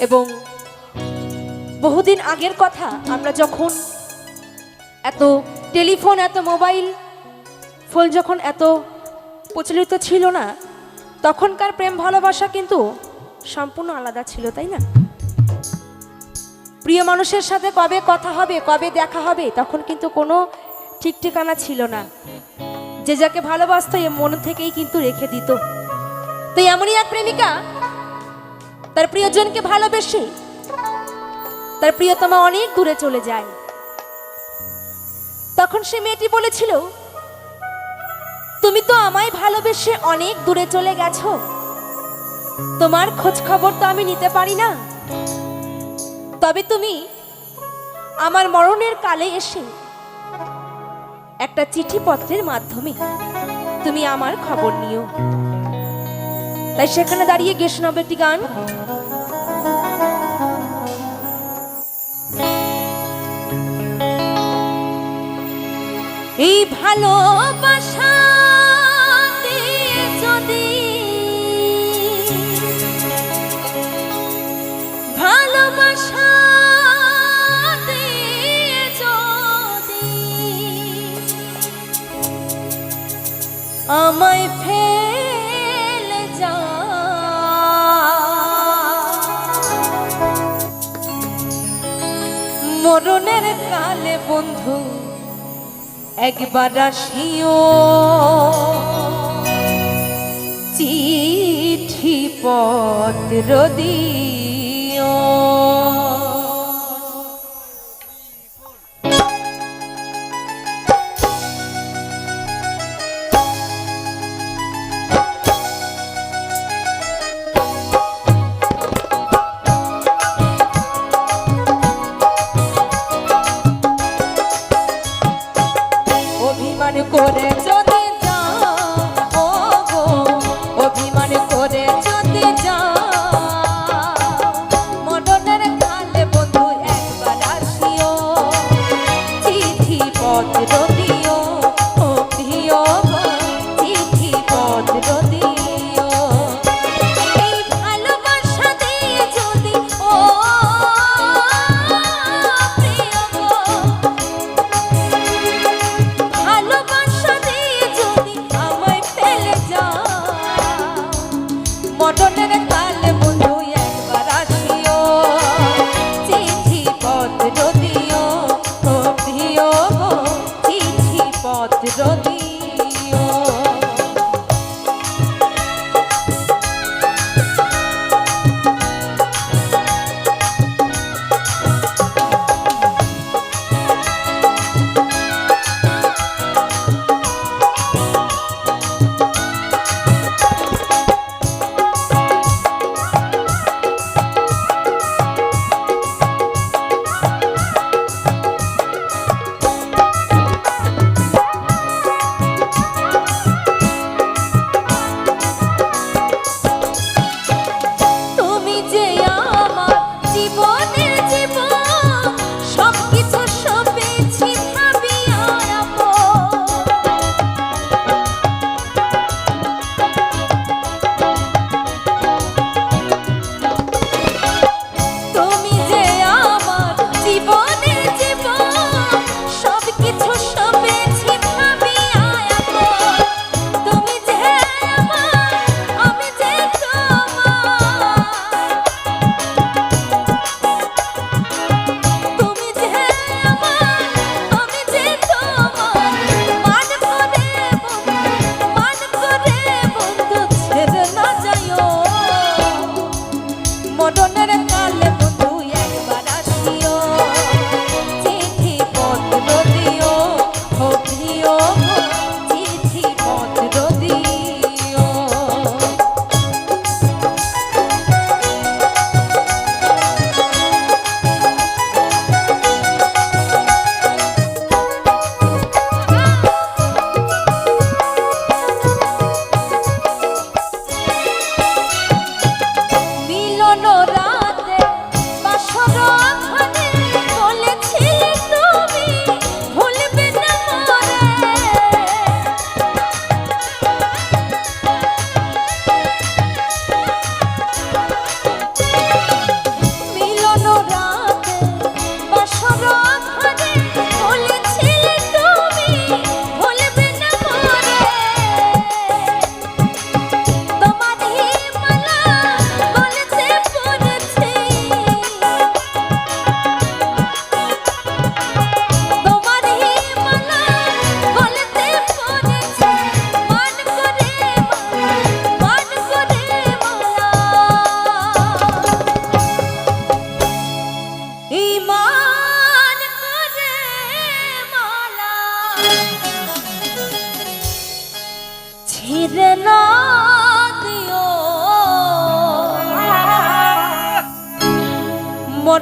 এবং বহুদিন আগের কথা, আমরা যখন এত টেলিফোন, এত মোবাইল, ফোন যখন এত প্রচলিত ছিল না, তখনকার প্রেম ভালোবাসা কিন্তু সম্পূর্ণ আলাদা ছিল, তাই না? প্রিয় মানুষের সাথে কবে কথা হবে, কবে দেখা হবে, তখন কিন্তু কোনো ঠিক ঠিকানা ছিল না। যে যাকে ভালোবাসতো, এ মন থেকেই কিন্তু রেখে দিত। তো এমনই এক প্রেমিকা তার প্রিয়জনকে ভালোবেসে তার প্রিয়তমা অনেক দূরে চলে যায়। তখন সে মেয়েটি বলেছিল, তুমি তো আমায় ভালোবেসে অনেক দূরে চলে গেছো। তোমার খোঁজ খবর তো আমি নিতে পারি না। তবে তুমি আমার মরণের কালে এসে একটা চিঠিপত্রের মাধ্যমে তুমি আমার খবর নিও। তাই সেখানে দাঁড়িয়ে গিয়ে শোনাবো একটি গান। এই ভালোবাসা যদি ভালোবাসা দিয়ে যদি মরণের কালে বন্ধু একবার আসিও। চিঠি পত্র দিও। করে যদি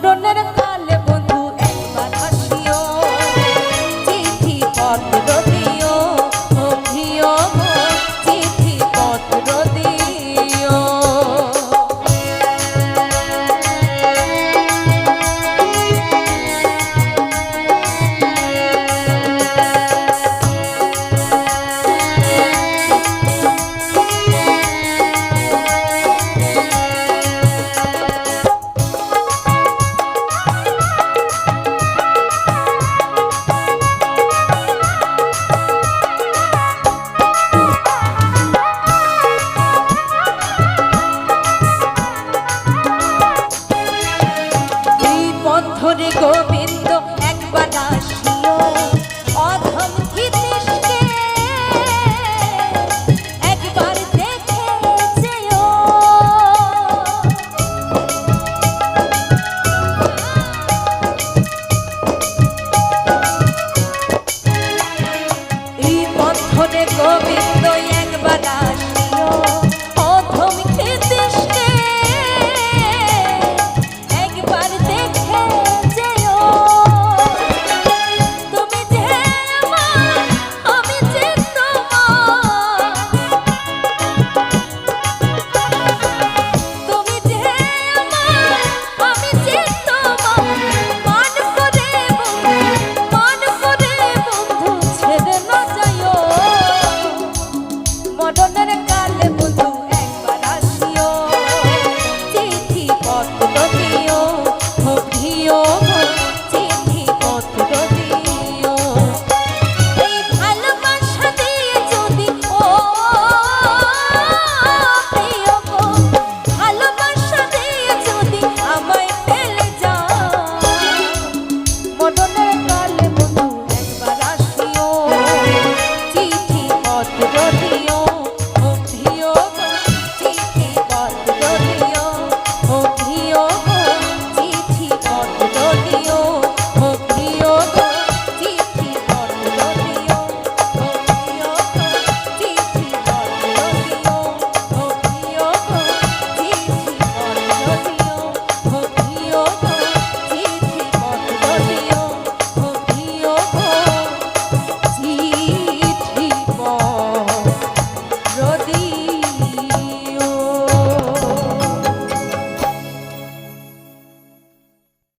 ดนเลยนะ